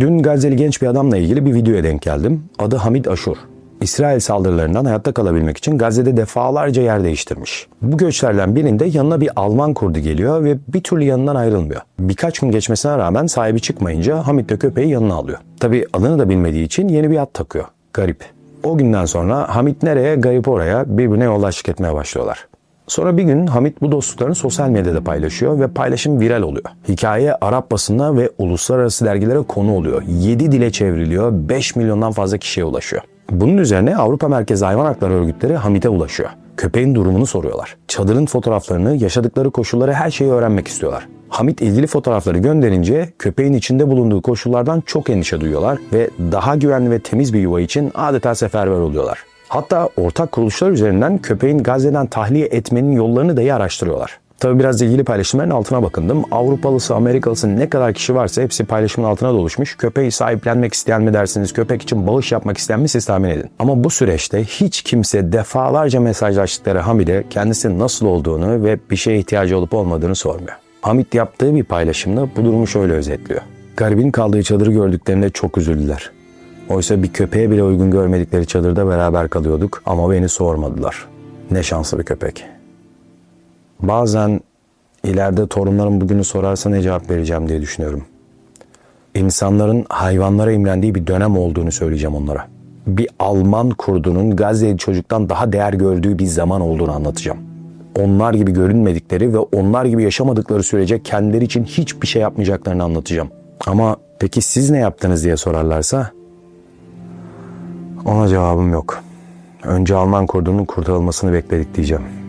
Dün Gazze'li genç bir adamla ilgili bir videoya denk geldim. Adı Hamid Aşur. İsrail saldırılarından hayatta kalabilmek için Gazze'de defalarca yer değiştirmiş. Bu göçlerden birinde yanına bir Alman kurdu geliyor ve bir türlü yanından ayrılmıyor. Birkaç gün geçmesine rağmen sahibi çıkmayınca Hamid de köpeği yanına alıyor. Tabi adını da bilmediği için yeni bir ad takıyor. Garip. O günden sonra Hamid nereye, Garip oraya birbirine yoldaşlık etmeye başlıyorlar. Sonra bir gün Hamit bu dostluklarını sosyal medyada paylaşıyor ve paylaşım viral oluyor. Hikaye Arap basında ve uluslararası dergilere konu oluyor. 7 dile çevriliyor, 5 milyondan fazla kişiye ulaşıyor. Bunun üzerine Avrupa Merkezi Hayvan Hakları Örgütleri Hamit'e ulaşıyor. Köpeğin durumunu soruyorlar. Çadırın fotoğraflarını, yaşadıkları koşulları her şeyi öğrenmek istiyorlar. Hamit ilgili fotoğrafları gönderince köpeğin içinde bulunduğu koşullardan çok endişe duyuyorlar ve daha güvenli ve temiz bir yuva için adeta seferber oluyorlar. Hatta ortak kuruluşlar üzerinden köpeğin Gazze'den tahliye etmenin yollarını dahi araştırıyorlar. Tabi biraz ilgili paylaşımların altına bakındım. Avrupalısı, Amerikalısı ne kadar kişi varsa hepsi paylaşımın altına doluşmuş. Köpeği sahiplenmek isteyen mi dersiniz, köpek için bağış yapmak isteyen mi siz tahmin edin. Ama bu süreçte hiç kimse defalarca mesajlaştıkları Hamid'e kendisi nasıl olduğunu ve bir şeye ihtiyacı olup olmadığını sormuyor. Hamid yaptığı bir paylaşımda bu durumu şöyle özetliyor. Garibin kaldığı çadırı gördüklerinde çok üzüldüler. Oysa bir köpeğe bile uygun görmedikleri çadırda beraber kalıyorduk ama beni sormadılar. Ne şanslı bir köpek. Bazen ileride torunlarım bugünü sorarsa ne cevap vereceğim diye düşünüyorum. İnsanların hayvanlara imrendiği bir dönem olduğunu söyleyeceğim onlara. Bir Alman kurdunun Gazze'li çocuktan daha değer gördüğü bir zaman olduğunu anlatacağım. Onlar gibi görünmedikleri ve onlar gibi yaşamadıkları sürece kendileri için hiçbir şey yapmayacaklarını anlatacağım. Ama peki siz ne yaptınız diye sorarlarsa ona cevabım yok. Önce Alman kurdunun kurtarılmasını bekledik diyeceğim.